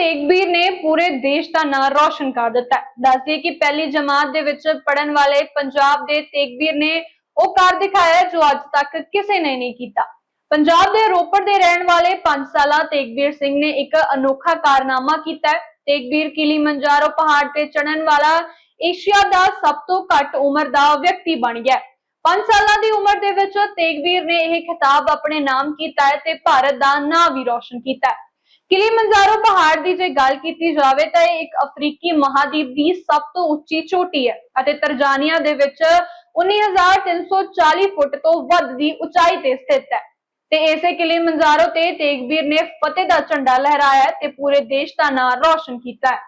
ਤੇਗਬੀਰ ਨੇ ਪੂਰੇ ਦੇਸ਼ ਦਾ ਨਾਂ ਰੌਸ਼ਨ ਕਰ ਦਿੱਤਾ ਹੈ। ਦੱਸਦੇ ਕਿ ਪਹਿਲੀ ਜਮਾਤ ਦੇ ਵਿੱਚ ਪੜਨ ਵਾਲੇ ਪੰਜਾਬ ਦੇ ਤੇਗਬੀਰ ਨੇ ਉਹ ਕਰ ਦਿਖਾਇਆ ਜੋ ਅੱਜ ਤੱਕ ਕਿਸੇ ਨੇ ਨਹੀਂ ਕੀਤਾ। ਪੰਜਾਬ ਦੇ ਰੋਪੜ ਦੇ ਰਹਿਣ ਵਾਲੇ 5 ਸਾਲਾ ਤੇਗਬੀਰ ਸਿੰਘ ਨੇ ਇੱਕ ਅਨੋਖਾ ਕਾਰਨਾਮਾ ਕੀਤਾ ਹੈ। ਤੇਗਬੀਰ ਕਿਲੀਮੰਜਾਰੋ ਪਹਾੜ ਤੇ ਚੜਨ ਵਾਲਾ ਏਸ਼ੀਆ ਦਾ ਸਭ ਤੋਂ ਘੱਟ ਉਮਰ ਦਾ ਵਿਅਕਤੀ ਬਣ ਗਿਆ ਹੈ। 5 ਸਾਲਾਂ ਦੀ ਉਮਰ ਦੇ ਵਿੱਚ ਤੇਗਬੀਰ ਨੇ ਇਹ ਖਿਤਾਬ ਆਪਣੇ ਨਾਮ ਕੀਤਾ ਹੈ ਤੇ ਭਾਰਤ ਦਾ ਨਾਂ ਵੀ ਰੌਸ਼ਨ ਕੀਤਾ ਹੈ। ਕਿਲੀਮੰਜਾਰੋ ਪਹਾੜ ਦੀ ਜੇ ਗੱਲ ਕੀਤੀ ਜਾਵੇ ਤਾਂ ਇਹ ਇੱਕ ਅਫਰੀਕੀ ਮਹਾਦੀਪ ਦੀ ਸਭ ਤੋਂ ਉੱਚੀ ਚੋਟੀ ਹੈ ਅਤੇ ਤਰਜਾਨੀਆ ਦੇ ਵਿੱਚ 19340 ਫੁੱਟ ਤੋਂ ਵੱਧ ਦੀ ਉਚਾਈ ਤੇ ਸਥਿਤ ਹੈ। ਤੇ ਇਸੇ ਕਿਲੀਮੰਜਾਰੋ ਤੇ ਤੇਗਬੀਰ ਨੇ ਫਤਿਹ ਦਾ ਝੰਡਾ ਲਹਿਰਾਇਆ ਤੇ ਪੂਰੇ ਦੇਸ਼ ਦਾ ਨਾਮ ਰੌਸ਼ਨ ਕੀਤਾ ਹੈ।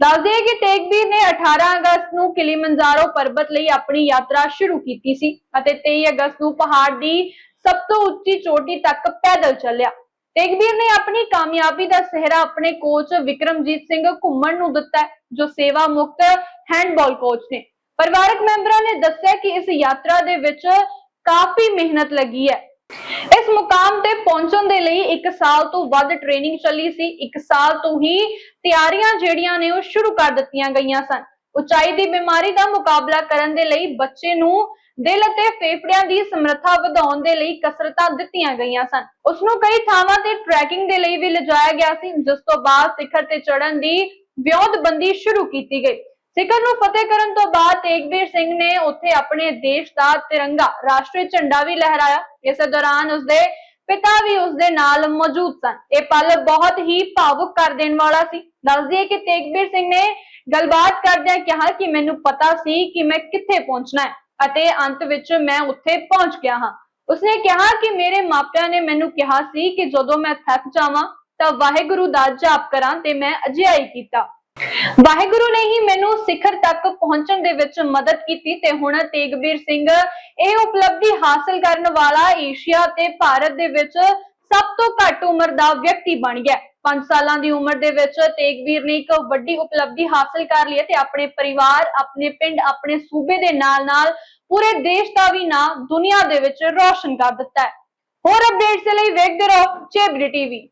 ਦੱਸਦੇ ਹੈ ਕਿ ਤੇਗਬੀਰ ਨੇ 18 ਅਗਸਤ ਨੂੰ ਕਿਲੀਮੰਜਾਰੋ ਪਰਬਤ ਲਈ ਆਪਣੀ ਯਾਤਰਾ ਸ਼ੁਰੂ ਕੀਤੀ ਸੀ ਅਤੇ 23 ਅਗਸਤ ਨੂੰ ਪਹਾੜ ਦੀ ਸਭ ਤੋਂ ਉੱਚੀ ਚੋਟੀ ਤੱਕ ਪੈਦਲ ਚੱਲਿਆ। ਤੇਗਬੀਰ ਨੇ ਆਪਣੀ ਕਾਮਯਾਬੀ ਦਾ ਸਿਹਰਾ ਆਪਣੇ ਕੋਚ ਵਿਕਰਮਜੀਤ ਸਿੰਘ ਘੁੰਮਣ ਨੂੰ ਦਿੱਤਾ ਜੋ ਸੇਵਾ ਮੁਕਤ ਹੈਂਡਬਾਲ ਕੋਚ ਨੇ। ਪਰਿਵਾਰਕ ਮੈਂਬਰਾਂ ਨੇ ਦੱਸਿਆ ਕਿ ਇਸ ਯਾਤਰਾ ਦੇ ਵਿੱਚ ਕਾਫੀ ਮਿਹਨਤ ਲੱਗੀ ਹੈ। ਇਸ ਮੁਕਾਮ ਤੇ ਪਹੁੰਚਣ ਦੇ ਲਈ 1 ਸਾਲ ਤੋਂ ਵੱਧ ਟ੍ਰੇਨਿੰਗ ਚੱਲੀ ਸੀ। 1 ਸਾਲ ਤੋਂ ਹੀ ਤਿਆਰੀਆਂ ਜਿਹੜੀਆਂ ਨੇ ਉਹ ਸ਼ੁਰੂ ਕਰ ਦਿੱਤੀਆਂ ਗਈਆਂ ਸਨ। ਉਚਾਈ ਦੀ ਬਿਮਾਰੀ ਦਾ ਮੁਕਾਬਲਾ ਕਰਨ ਦੇ ਲਈ ਬੱਚੇ ਨੂੰ ਦਿਲ ਅਤੇ ਫੇਫੜਿਆਂ ਦੀ ਸਮਰੱਥਾ ਵਧਾਉਣ ਦੇ ਲਈ ਕਸਰਤਾਂ ਦਿੱਤੀਆਂ ਗਈਆਂ ਸਨ। ਉਸ ਨੂੰ ਕਈ ਥਾਵਾਂ ਤੇ ਟਰੈਕਿੰਗ ਦੇ ਲਈ ਵੀ ਲਿਜਾਇਆ ਗਿਆ ਸੀ, ਜਿਸ ਤੋਂ ਬਾਅਦ ਸਿਖਰ ਤੇ ਚੜ੍ਹਨ ਦੀ ਵਿਉਂਤਬੰਦੀ ਸ਼ੁਰੂ ਕੀਤੀ ਗਈ। ਸਿਖਰ ਨੂੰ ਫਤਿਹ ਕਰਨ ਤੋਂ ਬਾਅਦ ਤੇਗਬੀਰ ਸਿੰਘ ਨੇ ਉੱਥੇ ਆਪਣੇ ਦੇਸ਼ ਦਾ ਤਿਰੰਗਾ, ਰਾਸ਼ਟਰੀ ਝੰਡਾ ਵੀ ਲਹਿਰਾਇਆ। ਇਸ ਦੌਰਾਨ ਉਸਦੇ ਪਿਤਾ ਵੀ ਉਸਦੇ ਨਾਲ ਮੌਜੂਦ ਸਨ। ਇਹ ਪਲ ਬਹੁਤ ਹੀ ਭਾਵੁਕ ਕਰ ਦੇਣ ਵਾਲਾ ਸੀ। ਦੱਸਦੀ ਹੈ ਕਿ ਤੇਗਬੀਰ ਸਿੰਘ ਨੇ ਗੱਲਬਾਤ ਕਰਦਿਆਂ ਕਿਹਾ ਕਿ ਮੈਨੂੰ ਪਤਾ ਸੀ ਕਿ ਮੈਂ ਕਿੱਥੇ ਪਹੁੰਚਣਾ ਹੈ। ਅਤੇ ਅੰਤ ਵਿੱਚ ਮੈਂ ਉੱਥੇ ਪਹੁੰਚ ਗਿਆ ਹਾਂ। ਉਸਨੇ ਕਿਹਾ ਕਿ ਮੇਰੇ ਮਾਪਿਆਂ ਨੇ ਮੈਨੂੰ ਕਿਹਾ ਸੀ ਕਿ ਜਦੋਂ ਮੈਂ ਥੱਕ ਜਾਵਾਂ, ਤਾਂ ਵਾਹਿਗੁਰੂ ਦਾ ਜਾਪ ਕਰਾਂ ਤੇ ਮੈਂ ਅਜਿਹਾ ਹੀ ਕੀਤਾ। ਵਾਹਿਗੁਰੂ ਨੇ ਹੀ ਮੈਨੂੰ ਸਿਖਰ ਤੱਕ ਪਹੁੰਚਣ ਦੇ ਵਿੱਚ ਮਦਦ ਕੀਤੀ ਤੇ ਹੁਣ ਤੇਗਬੀਰ ਸਿੰਘ ਇਹ ਉਪਲਬਧੀ ਹਾਸਲ ਕਰਨ ਵਾਲਾ ਏਸ਼ੀਆ ਤੇ ਭਾਰਤ ਦੇ ਵਿੱਚ ਸਭ ਤੋਂ ਘੱਟ ਉਮਰ ਦਾ ਵਿਅਕਤੀ ਬਣ ਗਿਆ 5 ਸਾਲਾਂ ਦੀ ਉਮਰ ਦੇ ਵਿੱਚ ਤੇਗਵੀਰ ਨੇ ਇੱਕ ਵੱਡੀ ਉਪਲਬਧੀ ਹਾਸਲ ਕਰ ਲਈ ਤੇ ਆਪਣੇ ਪਰਿਵਾਰ, ਆਪਣੇ ਪਿੰਡ, ਆਪਣੇ ਸੂਬੇ ਦੇ ਨਾਲ-ਨਾਲ ਪੂਰੇ ਦੇਸ਼ ਦਾ ਵੀ ਨਾਮ ਦੁਨੀਆ ਦੇ ਵਿੱਚ ਰੌਸ਼ਨ ਕਰ ਦਿੱਤਾ ਹੈ। ਹੋਰ ਅਪਡੇਟਸ ਲਈ ਵੇਖਦੇ ਰਹੋ ਚੇਬਰੀ ਟੀਵੀ।